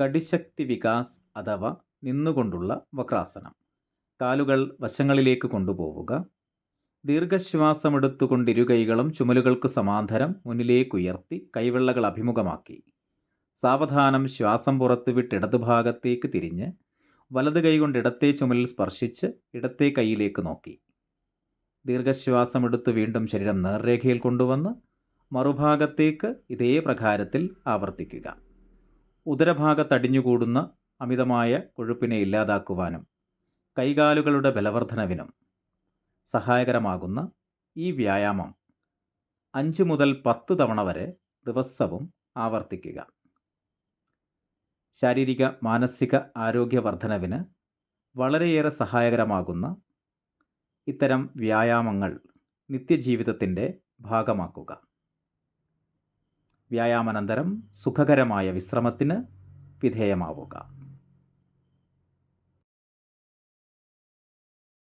കടിശക്തി വികാസ് അഥവാ നിന്നുകൊണ്ടുള്ള വക്രാസനം. കാലുകൾ വശങ്ങളിലേക്ക് കൊണ്ടുപോവുക. ദീർഘശ്വാസമെടുത്തുകൊണ്ട് കൈകളും ചുമലുകൾക്ക് സമാന്തരം മുന്നിലേക്കുയർത്തി കൈവെള്ളകൾ അഭിമുഖമാക്കി. സാവധാനം ശ്വാസം പുറത്തുവിട്ട് ഇടതുഭാഗത്തേക്ക് തിരിഞ്ഞ് വലത് കൈകൊണ്ട് ഇടത്തെ ചുമലിൽ സ്പർശിച്ച് ഇടത്തെ കൈയിലേക്ക് നോക്കി. ദീർഘശ്വാസമെടുത്ത് വീണ്ടും ശരീരം നേർരേഖയിൽ കൊണ്ടുവന്ന് മറുഭാഗത്തേക്ക് ഇതേ പ്രകാരത്തിൽ ആവർത്തിക്കുക. ഉദരഭാഗത്തടിഞ്ഞുകൂടുന്ന അമിതമായ കൊഴുപ്പിനെ ഇല്ലാതാക്കുവാനും കൈകാലുകളുടെ ബലവർദ്ധനവിനും സഹായകരമാകുന്ന ഈ വ്യായാമം അഞ്ച് മുതൽ പത്ത് തവണ വരെ ദിവസവും ആവർത്തിക്കുക. ശാരീരിക മാനസിക ആരോഗ്യവർദ്ധനവിന് വളരെയേറെ സഹായകരമാകുന്ന ഇത്തരം വ്യായാമങ്ങൾ നിത്യജീവിതത്തിന്റെ ഭാഗമാക്കുക. വ്യായാമാനന്തരം സുഖകരമായ വിശ്രമത്തിന് വിധേയമാവുക.